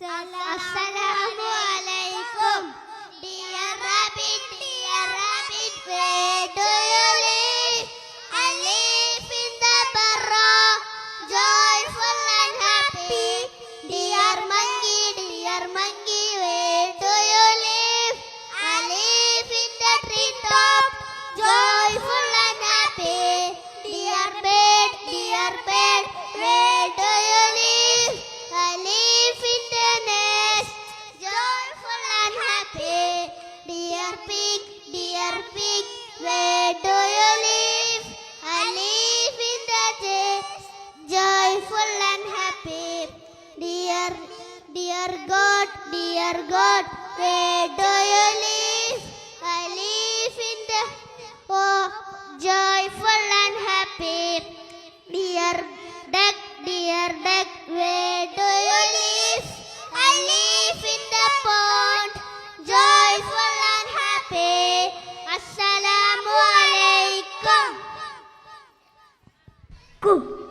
Assalamualaikum. pig, dear pig, where do you live? I live in the chest, joyful and happy. Dear, dear God, dear God, where do you live? 꾹!